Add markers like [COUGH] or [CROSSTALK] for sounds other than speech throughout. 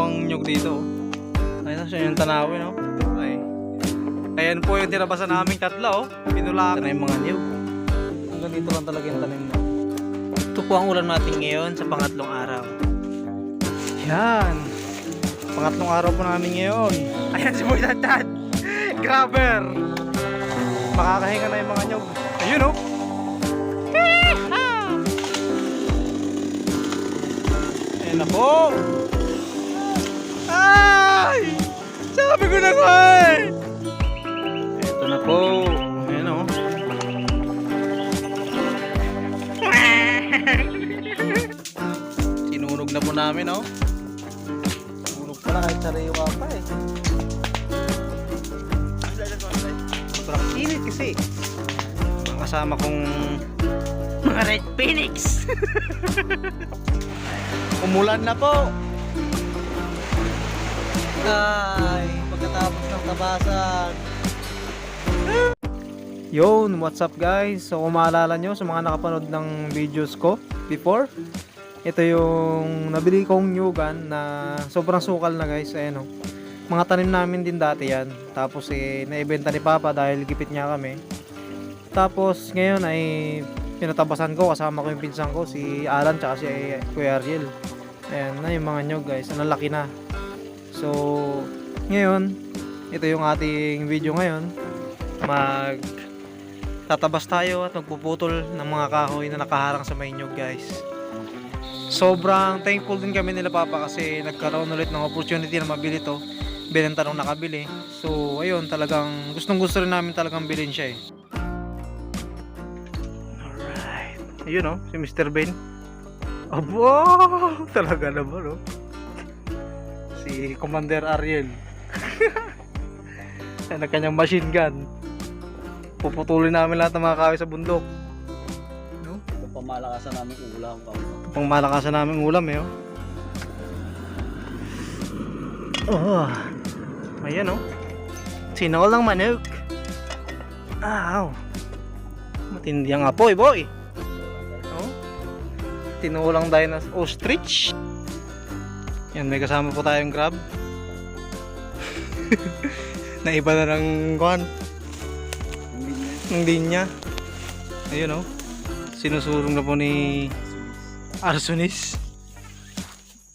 magandang nyug dito. oh. Ayun, siya yung tanawin, no? Ay. Ayan po yung tinabasan namin tatlo, oh. Pinulakan na yung mga nyug. Hanggang dito lang talaga yung tanim mo. Ito po ang ulan natin ngayon sa pangatlong araw. Yan. Pangatlong araw po namin ngayon. [LAUGHS] Ayan si Boy Dad Grabber. Makakahinga na yung mga nyog. Ayun oh. Ayan na po. Ko na nga eh. Ito na po. Ayan oh. Sinunog na po namin oh. Sinunog pala kahit sariyo ka pa eh. Sobrang init kasi. Kasama kong mga Red Phoenix. [LAUGHS] Umulan na po. Ay, pagkatapos ng tabasan. Yun, what's up guys? So kung maalala nyo sa mga nakapanood ng videos ko before, ito yung nabili kong new gun na sobrang sukal na guys. Ayan o. Mga tanim namin din dati yan. Tapos eh, naibenta ni Papa dahil gipit niya kami. Tapos ngayon ay pinatabasan ko kasama ko yung pinsan ko si Alan tsaka si Kuya Ariel. Ayan na yung mga nyog guys. Ang laki na. So ngayon, ito yung ating video ngayon. Mag tatabas tayo at magpuputol ng mga kahoy na nakaharang sa may nyog guys. Sobrang thankful din kami nila Papa kasi nagkaroon ulit ng opportunity na mabili to. Binenta nung nakabili. So ayun talagang gustong gusto rin namin talagang bilhin siya eh. Alright. Ayun oh, si Mr. Ben. Abo! [LAUGHS] Talaga naman oh. Si Commander Ariel. Yan ang kanyang machine gun. Puputulin namin lahat ng mga kahoy sa bundok. No? Pamalakasan namin ulam pa. Pang malakasan namin ulam eh. Oh. oh. Ayan oh. Sinol ng manok. Aw. Matindi ang apoy boy. Oh. Tinulang na ostrich. Yan, may kasama po tayong crab. [LAUGHS] na iba na ng kuhan, ng linya. Ayun oh. Sinusurong na po ni Arsonis.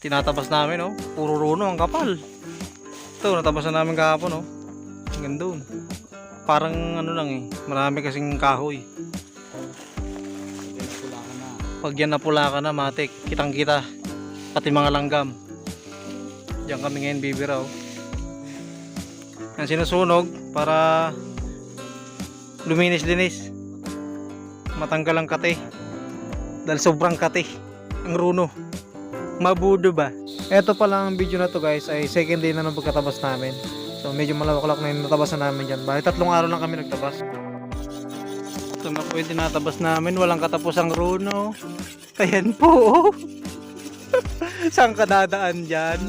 Tinatabas namin, oh. Puro runo ang kapal. Ito, natabasan namin kahapon, oh. Hanggang doon. Parang ano lang eh. Marami kasing kahoy. Na. Pag yan napula ka na, matik. Kitang kita. Pati mga langgam. Diyan kami ngayon bibira, Yan sinusunog para luminis-linis. Matanggal ang kate. Dahil sobrang kate. Ang runo. Mabudo ba? Ito pala ang video na to guys ay second day na ng pagkatabas namin. So medyo malawak-lawak na yung natabasan namin dyan. Bali tatlong araw lang kami nagtabas. Ito na po yung namin. Walang katapusang runo. Ayan po. oh. [LAUGHS] Saan ka dadaan dyan?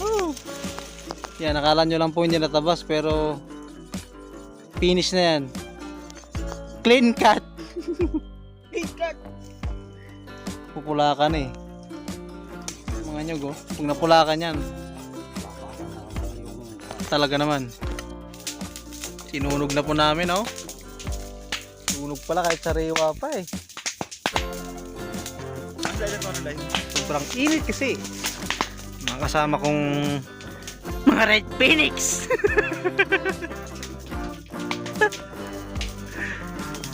Oh. Yan, nakala nyo lang po hindi natabas pero finish na yan. Clean cut. [LAUGHS] Clean cut. Pupulakan eh. Mga nyog oh. Pag napulakan yan, talaga naman. Sinunog na po namin oh. Sunog pala kahit sariwa pa eh. Sobrang init kasi. Mga kasama kong mga Red Phoenix.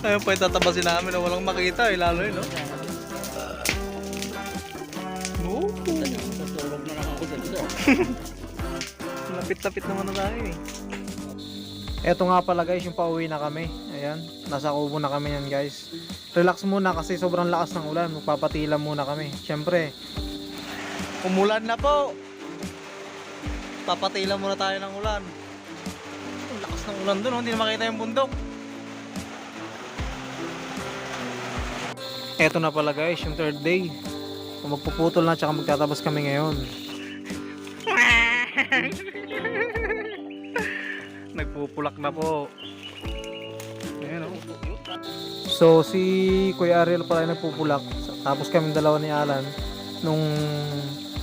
Ayun po yung tatabasin namin na walang makita eh, lalo yun, no? Tutulog na lang ako dito. Lapit-lapit naman na tayo eh. Eto nga pala guys, yung pauwi na kami. Ayan, nasa kubo na kami yan guys. Relax muna kasi sobrang lakas ng ulan. Magpapatila muna kami. Siyempre, umulan na po. Papatila muna tayo ng ulan. Ang lakas ng ulan dun, oh. hindi na makita yung bundok. Eto na pala guys, yung third day. Magpuputol na tsaka magtatabas kami ngayon. [LAUGHS] Nagpupulak na po. Ayan oh. So si Kuya Ariel pala yung nagpupulak. Tapos kami dalawa ni Alan nung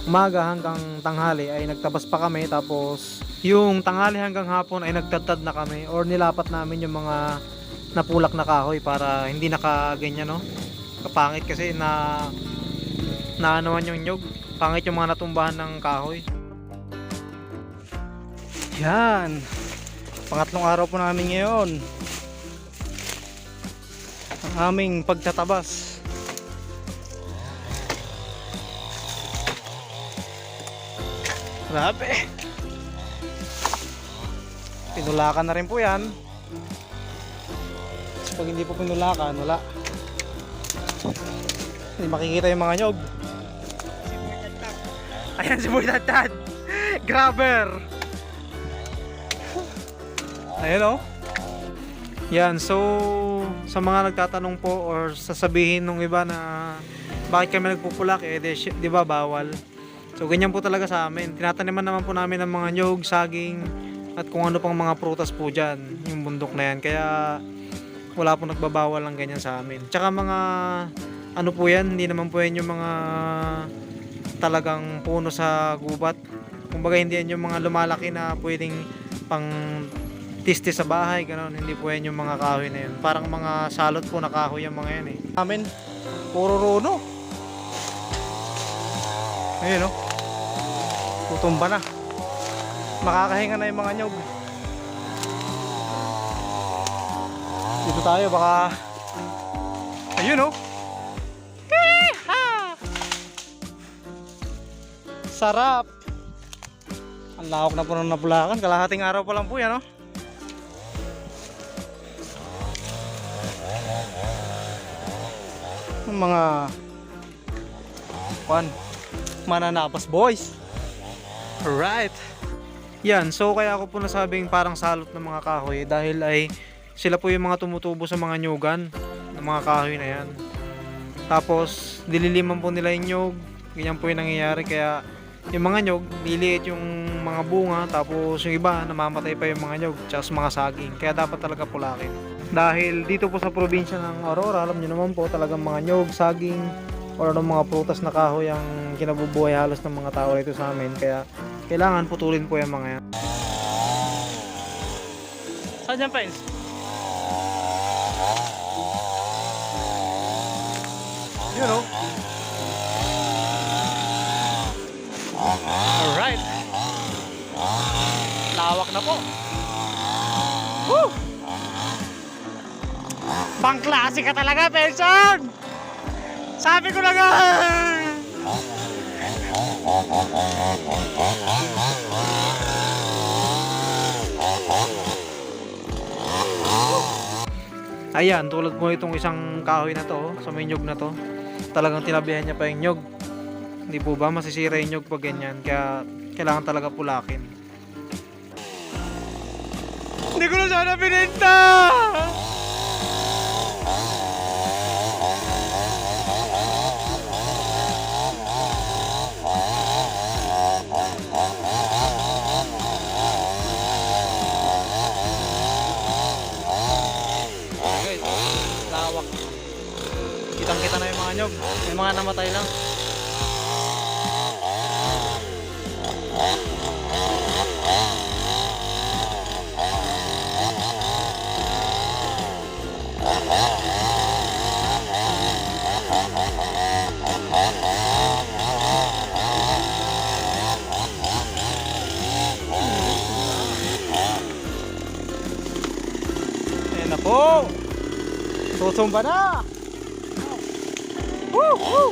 umaga hanggang tanghali ay nagtabas pa kami tapos yung tanghali hanggang hapon ay nagtadtad na kami or nilapat namin yung mga napulak na kahoy para hindi nakaganyan no kapangit kasi na naanuan yung nyog pangit yung mga natumbahan ng kahoy Yan. Pangatlong araw po namin ngayon. Ang aming pagtatabas. Grabe. Pinulakan na rin po yan. Kasi pag hindi po pinulakan, wala. Hindi makikita yung mga nyog. Ayan si Boy Tatad. Grabber. Ayan oh. Yan, so sa mga nagtatanong po or sasabihin nung iba na bakit kami nagpupulak eh di, di ba bawal. So ganyan po talaga sa amin. Tinataniman naman po namin ng mga nyog, saging at kung ano pang mga prutas po dyan, yung bundok na yan. Kaya wala po nagbabawal ng ganyan sa amin. Tsaka mga ano po yan, hindi naman po yan yung mga talagang puno sa gubat. Kumbaga hindi yan yung mga lumalaki na pwedeng pang tiste sa bahay, gano'n. Hindi po yan yung mga kahoy na yun. Parang mga salot po na kahoy yung mga yan eh. Amin, puro runo. Ayun oh. Tutumba na. Makakahinga na yung mga nyog. Dito tayo baka Ayun oh. Sarap. Ang lawak na po ng napulakan. Kalahating araw pa lang po yan oh. Mga Kwan Mananapas boys Alright Yan, so kaya ako po nasabing parang salot ng mga kahoy dahil ay sila po yung mga tumutubo sa mga nyugan ng mga kahoy na yan. Tapos, dililiman po nila yung nyug. Ganyan po yung nangyayari. Kaya, yung mga nyug, liliit yung mga bunga. Tapos, yung iba, namamatay pa yung mga nyug. Tsaka sa mga saging. Kaya dapat talaga pulakin. Dahil dito po sa probinsya ng Aurora, alam nyo naman po talagang mga nyug, saging, or anong mga prutas na kahoy ang kinabubuhay halos ng mga tao dito sa amin. Kaya, kailangan putulin po yung mga yan. Saan yan friends? Yun oh Alright Lawak na po Woo! Pangklase ka talaga, Penson! Sabi ko na nga! Ayan, tulad po itong isang kahoy na to, oh, sa may nyug na to. Talagang tinabihan niya pa yung nyug. Hindi po ba masisira yung nyug pag ganyan. Kaya kailangan talaga pulakin. Hindi ko na sana binenta! Guys, lawak. Kitang nyug. May mga namatay lang. Ayan na po! Tutumba na! Woo!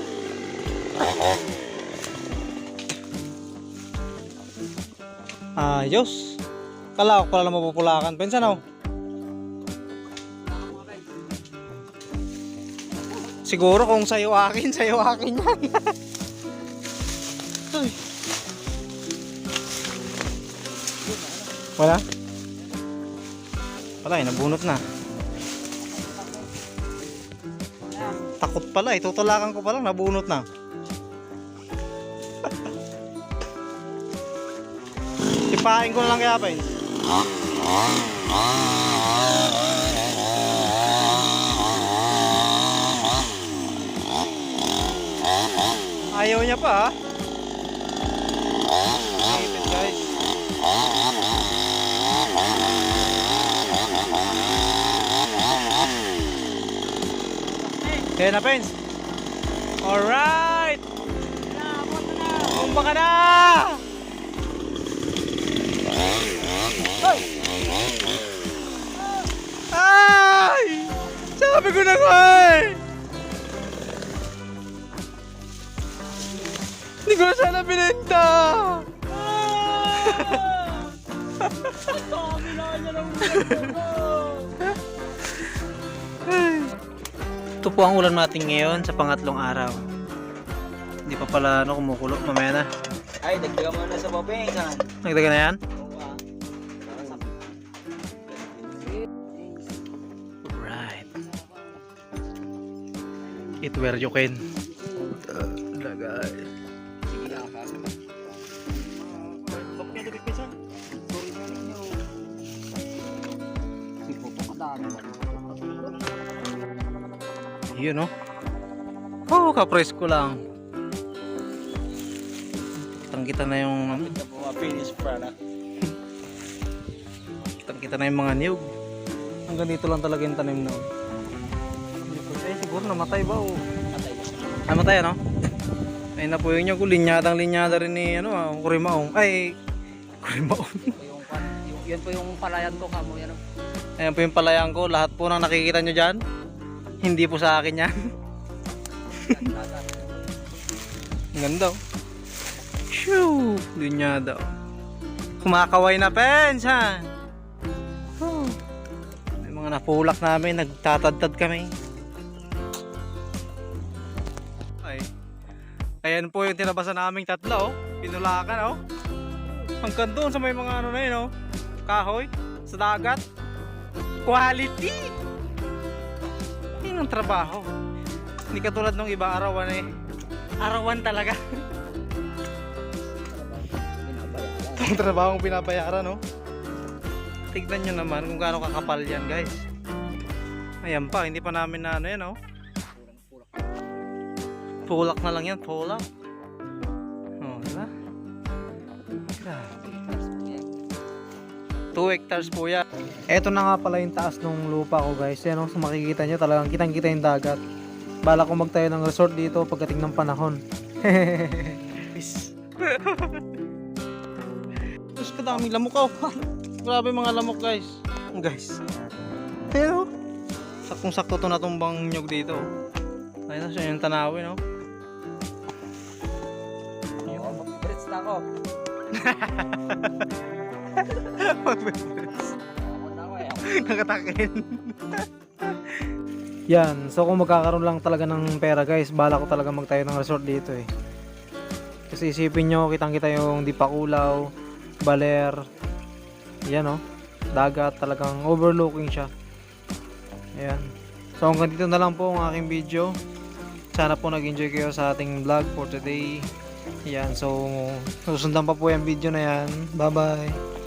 Ayos! Kala ko pala na mapupulakan. Pensan ako. Siguro kung sa'yo akin, [LAUGHS] sa'yo akin yan. Wala? Wala eh, nabunot na. Takot pala eh, tutulakan ko pa lang, nabunot na. [LAUGHS] Ipain ko lang kaya pa Ayaw niya pa ah. Yan na, Pens. Alright! Kumba ka na! Ay! Sabi ko na nga eh! Hindi ko na sana binenta! Ito po ang ulan natin ngayon sa pangatlong araw. Hindi pa pala ano, kumukulo. Mamaya na. Ay, dagdagan mo na sa babeng. Saan? Nagdaga na yan? Ah. Right. It where you can. Lagay. Nabipisan? Sorry Yun no? Oh, kapresko lang. Kitang kita na yung mga finished product. [LAUGHS] kitang kita na yung mga niyog. Hanggang dito lang talaga yung tanim na. Eh, siguro namatay ba o? Patay na siya. Namatay ano? Ayun na po yung niyog. Linyadang linyada rin ni ano ah, Kurimaong. Ay, Kurimaong. Yan po yung palayan ko kamo. Yan. oh. Ayan po yung palayan ko. Lahat po nang nakikita nyo dyan. Hindi po sa akin yan. Ang ganda oh. Shoo! Linyada oh. Kumakaway na pens ha. Oh. May mga napulak namin. Nagtatadtad kami. Ay. Ayan po yung tinabasan naming tatlo oh. Pinulakan oh. Hanggang doon sa may mga ano na yun oh. Kahoy. Sa dagat. Quality! Yun ang trabaho. Hindi katulad ng iba arawan eh. Arawan talaga. Itong trabaho ang pinabayaran, no? Tignan nyo naman kung gaano kakapal yan, guys. Ayan pa, hindi pa namin na ano yan, oh. Pulak na lang yan, pulak. Oh, diba? Grabe. 2 hectares po yan. Eto na nga pala yung taas ng lupa ko guys. Yan o, so makikita nyo talagang kitang kita yung dagat. Bala ko magtayo ng resort dito pagdating ng panahon. [LAUGHS] Tapos kadaming lamok oh. [LAUGHS] Grabe mga lamok guys. Oh, guys. Pero saktong sakto to natumbang nyog dito. oh. Ayun na siya yung tanawin oh. Oo, mag-brits na ako. Nakatakin. Yan, so kung magkakaroon lang talaga ng pera guys, bala ko talaga magtayo ng resort dito eh. Kasi isipin nyo, kitang kita yung Dipakulaw, Baler, yan o, dagat talagang overlooking siya. Ayan. So hanggang dito na lang po ang aking video. Sana po nag-enjoy kayo sa ating vlog for today. Yan, so susundan pa po yung video na yan. Bye bye.